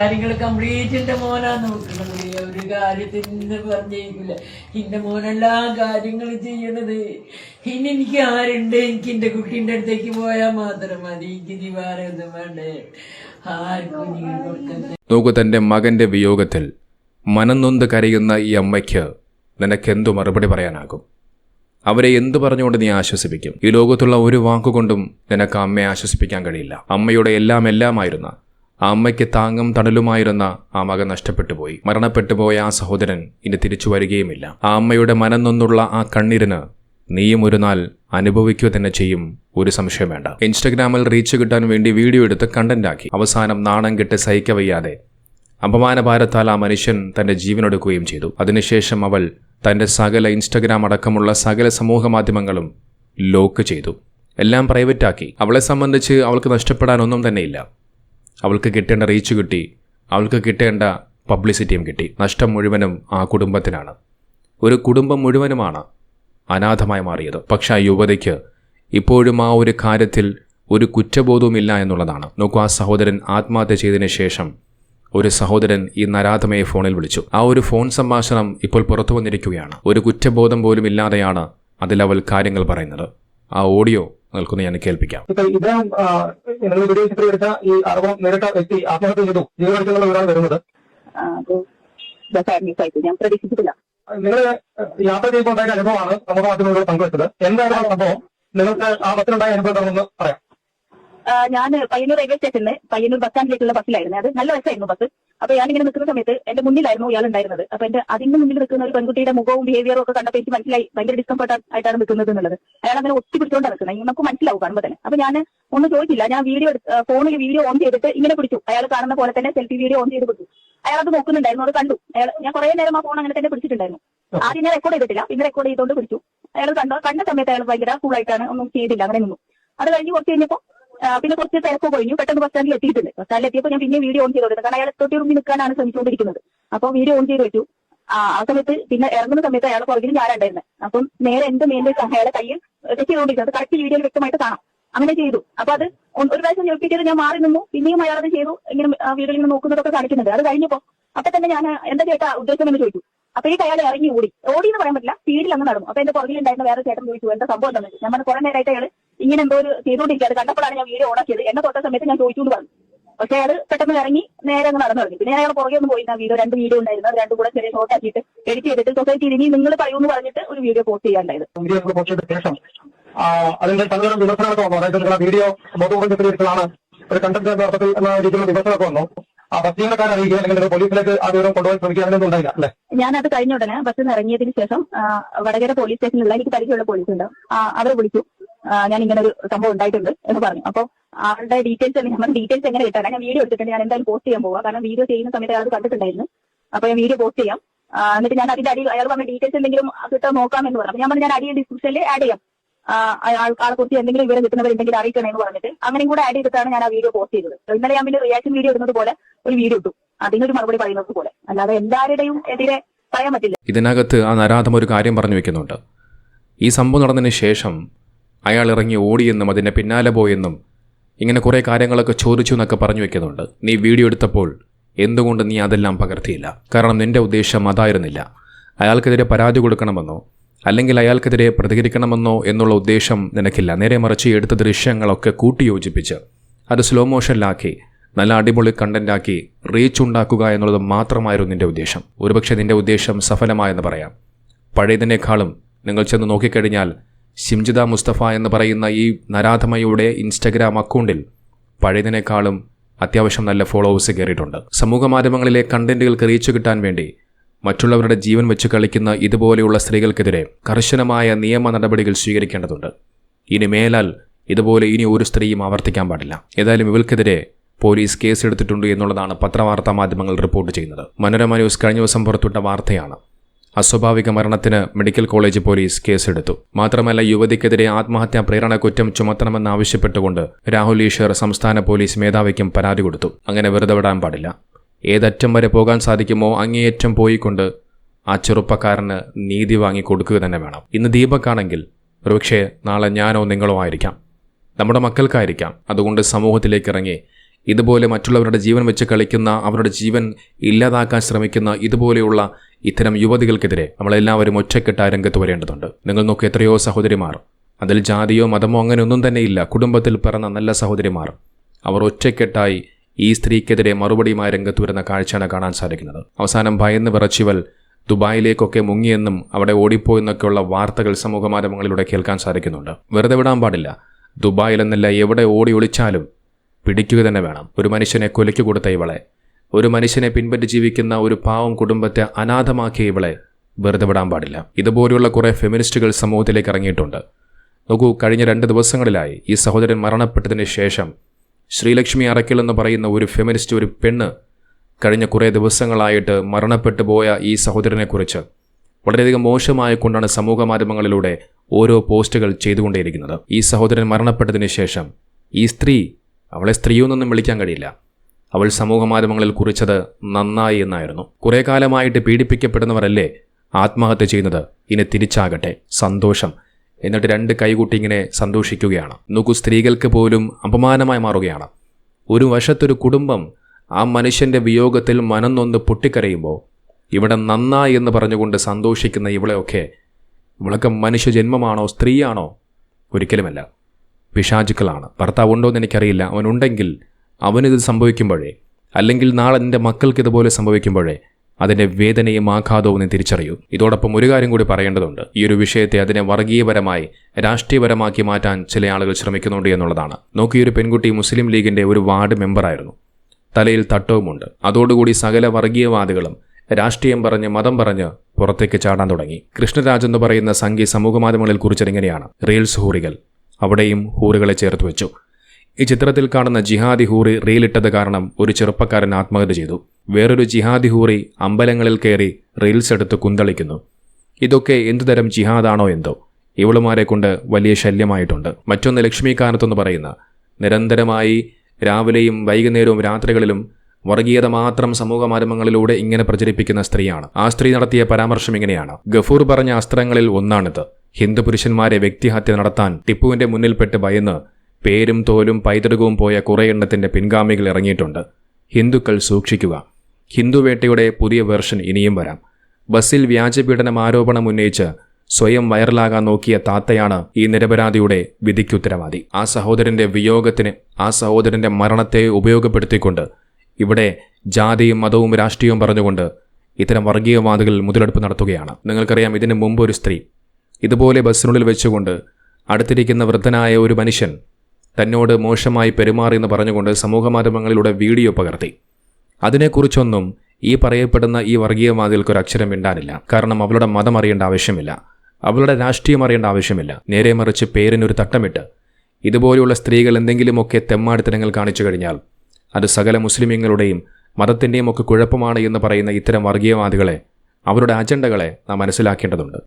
കാര്യങ്ങൾ കംപ്ലീറ്റ് എന്റെ മോനാണ് നോക്കുന്നത് ഒരു കാര്യത്തിന് പറഞ്ഞേക്കില്ല എന്റെ മോനെല്ലാ കാര്യങ്ങളും ചെയ്യണത്. ഇനി എനിക്ക് ആരുണ്ട്? എനിക്ക് എന്റെ കുട്ടീന്റെ അടുത്തേക്ക് പോയാൽ മാത്രം മതി. എനിക്ക് ഒന്നും വേണ്ടേ. ആർക്കും നോക്കൂ തന്റെ മകന്റെ വിയോഗത്തിൽ മനംനൊന്ത് കരയുന്ന ഈ അമ്മയ്ക്ക് നിനക്കെന്തു മറുപടി പറയാനാകും? അവരെ എന്തു പറഞ്ഞുകൊണ്ട് നീ ആശ്വസിപ്പിക്കും? ഈ ലോകത്തുള്ള ഒരു വാക്കുകൊണ്ടും നിനക്ക് അമ്മയെ ആശ്വസിപ്പിക്കാൻ കഴിയില്ല. അമ്മയുടെ എല്ലാം എല്ലാമായിരുന്ന ആ അമ്മയ്ക്ക് താങ്ങും തണലുമായിരുന്ന ആ മകൻ നഷ്ടപ്പെട്ടു പോയി മരണപ്പെട്ടു പോയ ആ സഹോദരൻ ഇനി തിരിച്ചു വരികയുമില്ല. ആ അമ്മയുടെ മനം നൊന്നുള്ള ആ കണ്ണീരിന് നീയും ഒരു നാൾ അനുഭവിക്കുക തന്നെ ചെയ്യും. ഒരു സംശയം വേണ്ട. ഇൻസ്റ്റഗ്രാമിൽ റീച്ച് കിട്ടാൻ വേണ്ടി വീഡിയോ എടുത്ത് കണ്ടന്റാക്കി അവസാനം നാണം കെട്ട് സഹിക്കവയ്യാതെ അപമാനഭാരത്താൽ ആ മനുഷ്യൻ തന്റെ ജീവനൊടുക്കുകയും ചെയ്തു. അതിനുശേഷം അവൾ തന്റെ സകല ഇൻസ്റ്റഗ്രാം അടക്കമുള്ള സകല സമൂഹ മാധ്യമങ്ങളും ലോക്ക് ചെയ്തു. എല്ലാം പ്രൈവറ്റാക്കി. അവളെ സംബന്ധിച്ച് അവൾക്ക് നഷ്ടപ്പെടാനൊന്നും തന്നെയില്ല. അവൾക്ക് കിട്ടേണ്ട റീച്ച് കിട്ടി. അവൾക്ക് കിട്ടേണ്ട പബ്ലിസിറ്റിയും കിട്ടി. നഷ്ടം മുഴുവനും ആ കുടുംബത്തിനാണ്. ഒരു കുടുംബം മുഴുവനുമാണ് അനാഥമായി മാറിയത്. പക്ഷേ ആ യുവതിക്ക് ഇപ്പോഴും ആ ഒരു കാര്യത്തിൽ ഒരു കുറ്റബോധവുമില്ല എന്നുള്ളതാണ്. നോക്കൂ ആ സഹോദരൻ ആത്മഹത്യ ചെയ്തതിന് ശേഷം ഒരു സഹോദരൻ ഈ നരാധമയെ ഫോണിൽ വിളിച്ചു. ആ ഒരു ഫോൺ സംഭാഷണം ഇപ്പോൾ പുറത്തു വന്നിരിക്കുകയാണ്. ഒരു കുറ്റബോധം പോലും ഇല്ലാതെയാണ് അതിലവൾ കാര്യങ്ങൾ പറയുന്നത്. ആ ഓഡിയോ നിൽക്കുന്ന ഞാൻ കേൾപ്പിക്കാം. ഇദ്ദേഹം നിങ്ങൾ വീഡിയോ ചിത്രീകരിച്ച ഈ അറുപം നേരിട്ട വ്യക്തി ആത്മഹത്യ ചെയ്തു. ജീവനത്തിലുള്ള ഒരാൾ വരുന്നത്. ഞാൻ പ്രതീക്ഷിച്ചിട്ടില്ല. നിങ്ങൾ യാത്ര ചെയ്യുമ്പോൾ ഉണ്ടായ അനുഭവമാണ് നമുക്ക് മാധ്യമങ്ങളിൽ പങ്കുവച്ചത്. എന്താണ് സംഭവം? നിങ്ങൾക്ക് ആ ബസ്സിലുണ്ടായ അനുഭവം എന്താണെന്ന് പറയാം. ഞാൻ പയ്യന്നൂർ റെയിൽവേ സ്റ്റേഷനിൽ പയ്യന്നൂർ ബസ് സ്റ്റാൻഡിലേക്കുള്ള ബസ്സിലായിരുന്നു. അത് നല്ല ബസ്സായിരുന്നു ബസ്. അപ്പൊ ഞാൻ ഇങ്ങനെ നിൽക്കുന്ന സമയത്ത് എന്റെ മുന്നിലായിരുന്നു ഇയാൾ ഉണ്ടായിരുന്നത് അപ്പൊ എന്റെ അതിന്റെ മുന്നിൽ നിൽക്കുന്ന ഒരു പെൺകുട്ടിയുടെ മുഖവും ബിഹേവിയറും ഒക്കെ കണ്ടപ്പോൾ എനിക്ക് മനസ്സിലായി. ഭയങ്കര ഡിസ്കംഫർട്ട് ആയിട്ടാണ് നിൽക്കുന്നത് എന്നുള്ളത്. അയാൾ അങ്ങനെ ഒത്തി പിടിച്ചുകൊണ്ടാണ് നിൽക്കുന്നത് നമുക്ക് മനസ്സിലാവും കാണുമ്പോൾ തന്നെ. അപ്പൊ ഞാൻ ഒന്നും ചോദിച്ചില്ല. ഞാൻ വീഡിയോ ഫോണിൽ വീഡിയോ ഓൺ ചെയ്തിട്ട് ഇങ്ങനെ പിടിച്ചു. അയാൾ കാണുന്ന പോലെ തന്നെ സെൽഫി വീഡിയോ ഓൺ ചെയ്ത് പിടിച്ചു. അയാൾ അത് നോക്കുന്നുണ്ടായിരുന്നു. അത് കണ്ടു. അയാൾ ഞാൻ കുറെ നേരം ആ ഫോൺ അങ്ങനെ തന്നെ പിടിച്ചിട്ടുണ്ടായിരുന്നു. ആദ്യം ഞാൻ റെക്കോർഡ് ചെയ്തിട്ടില്ല. പിന്നെ റെക്കോർഡ് ചെയ്തുകൊണ്ട് പിടിച്ചു. അയാൾ കണ്ടോ കണ്ട സമയത്ത് അയാൾ ഭയങ്കര കൂളായിട്ടാണ് ഒന്നും ചെയ്തില്ല. അങ്ങനെ നിന്നു. അത് കഴിഞ്ഞ് കുറച്ച് കഴിഞ്ഞപ്പോ ആ, പിന്നെ കുറച്ച് തിരക്ക് കഴിഞ്ഞു. പെട്ടെന്ന് ബസ് സ്റ്റാൻഡിൽ എത്തിയിട്ടുണ്ട്. ബസ് സ്റ്റാൻഡിൽ എത്തിയപ്പോൾ ഞാൻ പിന്നെ വീഡിയോ ഓൺ ചെയ്ത് കൊടുത്തു. കാരണം അയാൾ തൊട്ടി റൂമിൽ നിൽക്കാനാണ് ശ്രമിച്ചുകൊണ്ടിരിക്കുന്നത്. അപ്പോൾ വീഡിയോ ഓൺ ചെയ്ത് വെച്ചു. ആ സമയത്ത് പിന്നെ ഇറങ്ങുന്ന സമയത്ത് അയാൾ പുറകിൽ ഞാനുണ്ടായിരുന്നത് അപ്പം നേരെ എന്റെ മെയിന്റെ അയാളെ കയ്യിൽ ടെസ്റ്റ് ചെയ്തുകൊണ്ടിരിക്കുന്നത് കറക്റ്റ് വീഡിയോയിൽ വ്യക്തമായിട്ട് കാണാം. അങ്ങനെ ചെയ്തു. അപ്പൊ അത് ഒരു പ്രാവശ്യം ഞെട്ടിയിട്ട് ഞാൻ മാറി നിന്നു. പിന്നെയും അയാൾ അത് ചെയ്തു. ഇങ്ങനെ വീഡിയോയിൽ നിന്ന് നോക്കുന്നതൊക്കെ കാണിക്കുന്നുണ്ട്. അത് കഴിഞ്ഞപ്പോ അപ്പൊ തന്നെ ഞാൻ എന്താ ചേട്ടാ ഉദ്ദേശം എന്ന് ചോദിച്ചു. അപ്പൊ ഈ അയാൾ ഇറങ്ങി ഓടി. ഓടി എന്ന് പറയാൻ പറ്റില്ല. സ്പീഡിൽ അങ്ങ് നടന്നു. അപ്പൊ എന്റെ പുറകിലുണ്ടായിരുന്ന വേറെ ചേട്ടൻ ചോദിച്ചു എന്താ സംഭവം? എന്താണെന്ന് ഞാൻ പറഞ്ഞു കുറെ നേരമായിട്ട് അയാൾ ഇങ്ങനെ എന്തോ ഒരു ചെയ്തുകൊണ്ടിരിക്കുക അത് കണ്ടപ്പോഴാണ് ഞാൻ വീഡിയോ ഓണാക്കിയത്. എന്നെ തൊട്ട സമയത്ത് ഞാൻ ചോദിച്ചു എന്ന് പറഞ്ഞു. പക്ഷെ അയാൾ പെട്ടെന്ന് ഇറങ്ങി നേരെ അങ്ങ് നടന്നു തുടങ്ങി പിന്നെ അയാൾ പുറകെ ഒന്ന് പോയി. ഞാൻ വീഡിയോ രണ്ട് വീഡിയോ ഉണ്ടായിരുന്നു. അത് രണ്ടും കൂടെ ചെറിയ ഷോർട്ട് ആക്കിയിട്ട് എഡിറ്റ് ചെയ്തിട്ട് സൊസൈറ്റി ഇനി നിങ്ങൾ പറയൂന്ന് പറഞ്ഞിട്ട് ഒരു വീഡിയോ പോസ്റ്റ് ചെയ്യാണ്ടായത് ആ, അതിന്റെ പലതരം വന്നു അതായത് നിങ്ങൾ ആ വീഡിയോ ബോധപൂർവം ചിത്രീകരിച്ചതാണ് ഒരു കണ്ടന്റ് എന്ന അർത്ഥത്തിൽ എന്ന രീതിയിലുള്ള വിമർശനമൊക്കെ വന്നു. ആ ബസ് ജീവനക്കാരെ അറിയിക്കുക അല്ലെങ്കിൽ നിങ്ങൾ പോലീസിലേക്ക് ആ വിവരം കൊണ്ടുപോകാൻ ശ്രമിക്കുക അങ്ങനെയൊന്നും ഉണ്ടായില്ല അല്ലേ? ഞാൻ അത് കഴിഞ്ഞ ഉടനെ ബസ്സിൽ നിന്ന് ഇറങ്ങിയതിന് ശേഷം വടകര പോലീസ് സ്റ്റേഷനിലുള്ള എനിക്ക് പരിചയമുള്ള പോലീസ് ഉണ്ട്. അവരെ വിളിച്ചു. ആ, ഞാൻ ഇങ്ങനെ ഒരു സംഭവം ഉണ്ടായിട്ടുണ്ട് എന്ന് പറഞ്ഞു. അപ്പോൾ ആളുടെ ഡീറ്റെയിൽസ് നമ്മൾ ഡീറ്റെയിൽസ് എങ്ങനെ കിട്ടാൻ ഞാൻ വീഡിയോ എടുത്തിട്ടുണ്ട്. ഞാൻ എന്തായാലും പോസ്റ്റ് ചെയ്യാൻ പോവാ. കാരണം വീഡിയോ ചെയ്യുന്ന സമയത്ത് അയാൾ കണ്ടിട്ടുണ്ടായിരുന്നു. അപ്പൊ ഞാൻ വീഡിയോ പോസ്റ്റ് ചെയ്യാം. എന്നിട്ട് ഞാൻ അതിന്റെ അടിയിൽ അയാൾ പറഞ്ഞ ഡീറ്റെയിൽസ് എന്തെങ്കിലും കിട്ടാൻ നോക്കാം എന്ന് പറഞ്ഞു. ഞാൻ പറഞ്ഞു ഞാൻ അടിയിൽ ഡിസ്ക്രിപ്ഷനിൽ ആഡ് ചെയ്യാം. ആളെ കുറിച്ച് എന്തെങ്കിലും വിവരം കിട്ടുന്നവരുണ്ടെങ്കിൽ അറിയിക്കണേ എന്ന് പറഞ്ഞിട്ട് അങ്ങനെയും കൂടെ ആഡ് ചെയ്തിട്ടാണ് ഞാൻ ആ വീഡിയോ പോസ്റ്റ് ചെയ്തത്. ഇന്നലെ ഞാൻ പിന്നെ റിയാക്ഷൻ വീഡിയോ ഇടുന്നത് പോലെ ഒരു വീഡിയോ ഇട്ടു. അതിനൊരു മറുപടി പറയുന്നത് പോലെ. അല്ലാതെ എല്ലാവരുടെയും എതിരെ പറയാൻ പറ്റില്ല. ഇതിനകത്ത് ആ നരാധം ഒരു കാര്യം പറഞ്ഞു വെക്കുന്നുണ്ട്. ഈ സംഭവം നടന്നതിന് ശേഷം അയാൾ ഇറങ്ങി ഓടിയെന്നും അതിന്റെ പിന്നാലെ പോയെന്നും ഇങ്ങനെ കുറേ കാര്യങ്ങളൊക്കെ ചോദിച്ചു എന്നൊക്കെ പറഞ്ഞു വെക്കുന്നുണ്ട്. നീ വീഡിയോ എടുത്തപ്പോൾ എന്തുകൊണ്ട് നീ അതെല്ലാം പകർത്തിയില്ല? കാരണം നിന്റെ ഉദ്ദേശം അതായിരുന്നില്ല. അയാൾക്കെതിരെ പരാതി കൊടുക്കണമെന്നോ അല്ലെങ്കിൽ അയാൾക്കെതിരെ പ്രതികരിക്കണമെന്നോ എന്നുള്ള ഉദ്ദേശം നിനക്കില്ല. നേരെ മറിച്ച് എടുത്ത ദൃശ്യങ്ങളൊക്കെ കൂട്ടിയോജിപ്പിച്ച് അത് സ്ലോ മോഷനിലാക്കി നല്ല അടിപൊളി കണ്ടന്റാക്കി റീച്ച് ഉണ്ടാക്കുക എന്നുള്ളത് മാത്രമായിരുന്നു നിന്റെ ഉദ്ദേശം. ഒരുപക്ഷെ നിന്റെ ഉദ്ദേശം സഫലമായെന്ന് പറയാം. പഴയതിനേക്കാളും നിങ്ങൾ ചെന്ന് നോക്കിക്കഴിഞ്ഞാൽ ഷിംജിത മുസ്തഫ എന്ന് പറയുന്ന ഈ നരാധമയുടെ ഇൻസ്റ്റഗ്രാം അക്കൗണ്ടിൽ പഴയതിനേക്കാളും അത്യാവശ്യം നല്ല ഫോളോവേഴ്സ് കയറിയിട്ടുണ്ട്. സമൂഹ മാധ്യമങ്ങളിലെ കണ്ടന്റുകൾക്ക് റീച്ച് കിട്ടാൻ വേണ്ടി മറ്റുള്ളവരുടെ ജീവൻ വെച്ച് കളിക്കുന്ന ഇതുപോലെയുള്ള സ്ത്രീകൾക്കെതിരെ കർശനമായ നിയമ നടപടികൾ സ്വീകരിക്കേണ്ടതുണ്ട്. ഇനി മേലാൽ ഇതുപോലെ ഇനി ഒരു സ്ത്രീയും ആവർത്തിക്കാൻ പാടില്ല. ഏതായാലും ഇവൾക്കെതിരെ പോലീസ് കേസെടുത്തിട്ടുണ്ട് എന്നുള്ളതാണ് പത്രവാർത്താ മാധ്യമങ്ങൾ റിപ്പോർട്ട് ചെയ്യുന്നത്. മനോരമ ന്യൂസ് കഴിഞ്ഞ ദിവസം പുറത്തുവിട്ട വാർത്തയാണ്. അസ്വാഭാവിക മരണത്തിന് മെഡിക്കൽ കോളേജ് പോലീസ് കേസെടുത്തു. മാത്രമല്ല യുവതിക്കെതിരെ ആത്മഹത്യാ പ്രേരണ കുറ്റം ചുമത്തണമെന്നാവശ്യപ്പെട്ടുകൊണ്ട് രാഹുൽ ഈശ്വർ സംസ്ഥാന പോലീസ് മേധാവിക്കും പരാതി കൊടുത്തു. അങ്ങനെ വെറുതെ വിടാൻ പാടില്ല. ഏതറ്റം വരെ പോകാൻ സാധിക്കുമോ അങ്ങേയറ്റം പോയിക്കൊണ്ട് ആ ചെറുപ്പക്കാരന് നീതി വാങ്ങി കൊടുക്കുക തന്നെ വേണം. ഇന്ന് ദീപക്കാണെങ്കിൽ ഒരുപക്ഷെ നാളെ ഞാനോ നിങ്ങളോ ആയിരിക്കാം. നമ്മുടെ മക്കൾക്കായിരിക്കാം. അതുകൊണ്ട് സമൂഹത്തിലേക്ക് ഇറങ്ങി ഇതുപോലെ മറ്റുള്ളവരുടെ ജീവൻ വെച്ച് കളിക്കുന്ന അവരുടെ ജീവൻ ഇല്ലാതാക്കാൻ ശ്രമിക്കുന്ന ഇതുപോലെയുള്ള ഇത്തരം യുവതികൾക്കെതിരെ നമ്മളെല്ലാവരും ഒറ്റക്കെട്ടായ രംഗത്ത് വരേണ്ടതുണ്ട്. നിങ്ങൾ നോക്കി എത്രയോ സഹോദരിമാർ. അതിൽ ജാതിയോ മതമോ അങ്ങനെ ഒന്നും തന്നെയില്ല കുടുംബത്തിൽ പിറന്ന നല്ല സഹോദരിമാർ. അവർ ഒറ്റക്കെട്ടായി ഈ സ്ത്രീക്കെതിരെ മറുപടിയുമായി രംഗത്ത് വരുന്ന കാഴ്ചയാണ് കാണാൻ സാധിക്കുന്നത്. അവസാനം ഭയന്ന് വിറച്ചിവൽ ദുബായിലേക്കൊക്കെ മുങ്ങിയെന്നും അവിടെ ഓടിപ്പോയെന്നൊക്കെയുള്ള വാർത്തകൾ സമൂഹ മാധ്യമങ്ങളിലൂടെ കേൾക്കാൻ സാധിക്കുന്നുണ്ട്. വെറുതെ വിടാൻ പാടില്ല. ദുബായിലെന്നല്ല എവിടെ ഓടി ഒളിച്ചാലും പിടിക്കുക തന്നെ വേണം. ഒരു മനുഷ്യനെ കൊലയ്ക്ക് കൊടുത്ത ഇവളെ ഒരു മനുഷ്യനെ പിൻപറ്റി ജീവിക്കുന്ന ഒരു പാവം കുടുംബത്തെ അനാഥമാക്കിയ ഇവളെ വെറുതെ വിടാൻ പാടില്ല. ഇതുപോലെയുള്ള കുറേ ഫെമിനിസ്റ്റുകൾ സമൂഹത്തിലേക്ക് ഇറങ്ങിയിട്ടുണ്ട്. നോക്കൂ കഴിഞ്ഞ രണ്ട് ദിവസങ്ങളിലായി ഈ സഹോദരൻ മരണപ്പെട്ടതിന് ശേഷം ശ്രീലക്ഷ്മി അറക്കൽ എന്ന് പറയുന്ന ഒരു ഫെമിനിസ്റ്റ് ഒരു പെണ്ണ് കഴിഞ്ഞ കുറേ ദിവസങ്ങളായിട്ട് മരണപ്പെട്ടു പോയ ഈ സഹോദരനെക്കുറിച്ച് വളരെയധികം മോശമായ കൊണ്ടാണ് സമൂഹ മാധ്യമങ്ങളിലൂടെ ഓരോ പോസ്റ്റുകൾ ചെയ്തുകൊണ്ടേയിരിക്കുന്നത്. ഈ സഹോദരൻ മരണപ്പെട്ടതിന് ശേഷം ഈ സ്ത്രീ അവളെ സ്ത്രീയൊന്നും വിളിക്കാൻ കഴിയില്ല. അവൾ സമൂഹ മാധ്യമങ്ങളിൽ കുറിച്ചത് നന്നായി എന്നായിരുന്നു. കുറേ കാലമായിട്ട് പീഡിപ്പിക്കപ്പെടുന്നവരല്ലേ ആത്മഹത്യ ചെയ്യുന്നത്? ഇനി തിരിച്ചാകട്ടെ. സന്തോഷം. എന്നിട്ട് രണ്ട് കൈകൂട്ടി ഇങ്ങനെ സന്തോഷിക്കുകയാണ്. നോക്കൂ സ്ത്രീകൾക്ക് പോലും അപമാനമായി മാറുകയാണ്. ഒരു വശത്തൊരു കുടുംബം ആ മനുഷ്യന്റെ വിയോഗത്തിൽ മനം നൊന്ന് പൊട്ടിക്കരയുമ്പോൾ ഇവിടെ നന്നായി എന്ന് പറഞ്ഞുകൊണ്ട് സന്തോഷിക്കുന്ന ഇവളെയൊക്കെ ഇവളൊക്കെ മനുഷ്യജന്മമാണോ സ്ത്രീയാണോ? ഒരിക്കലുമല്ല. പിശാചുക്കളാണ്. ഭർത്താവ് ഉണ്ടോ എന്ന് എനിക്കറിയില്ല. അവനുണ്ടെങ്കിൽ അവനിത് സംഭവിക്കുമ്പോഴേ അല്ലെങ്കിൽ നാളെ നിന്റെ മക്കൾക്ക് ഇതുപോലെ സംഭവിക്കുമ്പോഴേ അതിന്റെ വേദനയും ആഘാതവും നീ തിരിച്ചറിയൂ. ഇതോടൊപ്പം ഒരു കാര്യം കൂടി പറയേണ്ടതുണ്ട്. ഈ ഒരു വിഷയത്തെ അതിനെ വർഗീയപരമായി രാഷ്ട്രീയപരമാക്കി മാറ്റാൻ ചില ആളുകൾ ശ്രമിക്കുന്നുണ്ട് എന്നുള്ളതാണ്. നോക്കി ഒരു പെൺകുട്ടി മുസ്ലിം ലീഗിന്റെ ഒരു വാർഡ് മെമ്പറായിരുന്നു. തലയിൽ തട്ടവുമുണ്ട്. അതോടുകൂടി സകല വർഗീയവാദികളും രാഷ്ട്രീയം പറഞ്ഞ് മതം പറഞ്ഞ് പുറത്തേക്ക് ചാടാൻ തുടങ്ങി. കൃഷ്ണരാജ് എന്ന് പറയുന്ന സംഘി സമൂഹമാധ്യമങ്ങളിൽ കുറിച്ചതിങ്ങനെയാണ് റീൽസ് ഹൂറികൾ. അവിടെയും ഹൂറുകളെ ചേർത്ത് വെച്ചു. ഈ ചിത്രത്തിൽ കാണുന്ന ജിഹാദി ഹൂറി റീലിട്ടത് കാരണം ഒരു ചെറുപ്പക്കാരൻ ആത്മഹത്യ ചെയ്തു. വേറൊരു ജിഹാദി ഹൂറി അമ്പലങ്ങളിൽ കയറി റീൽസ് എടുത്ത് കുന്തളിക്കുന്നു. ഇതൊക്കെ എന്തുതരം ജിഹാദാണോ എന്തോ. ഇവളുമാരെ കൊണ്ട് വലിയ ശല്യമായിട്ടുണ്ട്. മറ്റൊന്ന് ലക്ഷ്മികാനത്തെന്ന് പറയുന്ന. നിരന്തരമായി രാവിലെയും വൈകുന്നേരവും രാത്രികളിലും വർഗീയത മാത്രം സമൂഹ മാധ്യമങ്ങളിലൂടെ ഇങ്ങനെ പ്രചരിപ്പിക്കുന്ന സ്ത്രീയാണ്. ആ സ്ത്രീ നടത്തിയ പരാമർശം ഇങ്ങനെയാണ്. ഗഫൂർ പറഞ്ഞ അസ്ത്രങ്ങളിൽ ഒന്നാണിത്. ഹിന്ദു പുരുഷന്മാരെ വ്യക്തിഹത്യ നടത്താൻ ടിപ്പുവിന്റെ മുന്നിൽപ്പെട്ട് ഭയന്ന് പേരും തോലും പൈതൃകവും പോയ കുറേ എണ്ണത്തിന്റെ പിൻഗാമികൾ ഇറങ്ങിയിട്ടുണ്ട്. ഹിന്ദുക്കൾ സൂക്ഷിക്കുക. ഹിന്ദുവേട്ടയുടെ പുതിയ വെർഷൻ ഇനിയും വരാം. ബസ്സിൽ വ്യാജപീഡനം ആരോപണം ഉന്നയിച്ച് സ്വയം വൈറലാകാൻ നോക്കിയ താത്തയാണ് ഈ നിരപരാധിയുടെ വിധിക്കുത്തരവാദി ആ സഹോദരന്റെ വിയോഗത്തിന് ആ സഹോദരന്റെ മരണത്തെ ഉപയോഗപ്പെടുത്തിക്കൊണ്ട് ഇവിടെ ജാതിയും മതവും രാഷ്ട്രീയവും പറഞ്ഞുകൊണ്ട് ഇത്തരം വർഗീയവാദികൾ മുതലെടുപ്പ് നടത്തുകയാണ്. നിങ്ങൾക്കറിയാം ഇതിനു മുമ്പ് ഒരു സ്ത്രീ ഇതുപോലെ ബസ്സിനുള്ളിൽ വെച്ചുകൊണ്ട് അടുത്തിരിക്കുന്ന വൃദ്ധനായ ഒരു മനുഷ്യൻ തന്നോട് മോശമായി പെരുമാറിയെന്ന് പറഞ്ഞുകൊണ്ട് സമൂഹമാധ്യമങ്ങളിലൂടെ വീഡിയോ പകർത്തി. അതിനെക്കുറിച്ചൊന്നും ഈ പറയപ്പെടുന്ന ഈ വർഗീയവാദികൾക്ക് ഒരു അക്ഷരം മിണ്ടാനില്ല. കാരണം അവളുടെ മതം അറിയേണ്ട ആവശ്യമില്ല. അവളുടെ രാഷ്ട്രീയം അറിയേണ്ട ആവശ്യമില്ല. നേരെ മറിച്ച് പേരിനൊരു തട്ടമിട്ട് ഇതുപോലെയുള്ള സ്ത്രീകൾ എന്തെങ്കിലുമൊക്കെ തെമ്മാടിത്തരങ്ങൾ കാണിച്ചു കഴിഞ്ഞാൽ അത് സകല മുസ്ലിമീങ്ങളുടെയും മതത്തിന്റെയും ഒക്കെ കുഴപ്പമാണ് എന്ന് പറയുന്ന ഇത്തരം വർഗീയവാദികളെ അവരുടെ അജണ്ടകളെ നാം മനസ്സിലാക്കേണ്ടതുണ്ട്.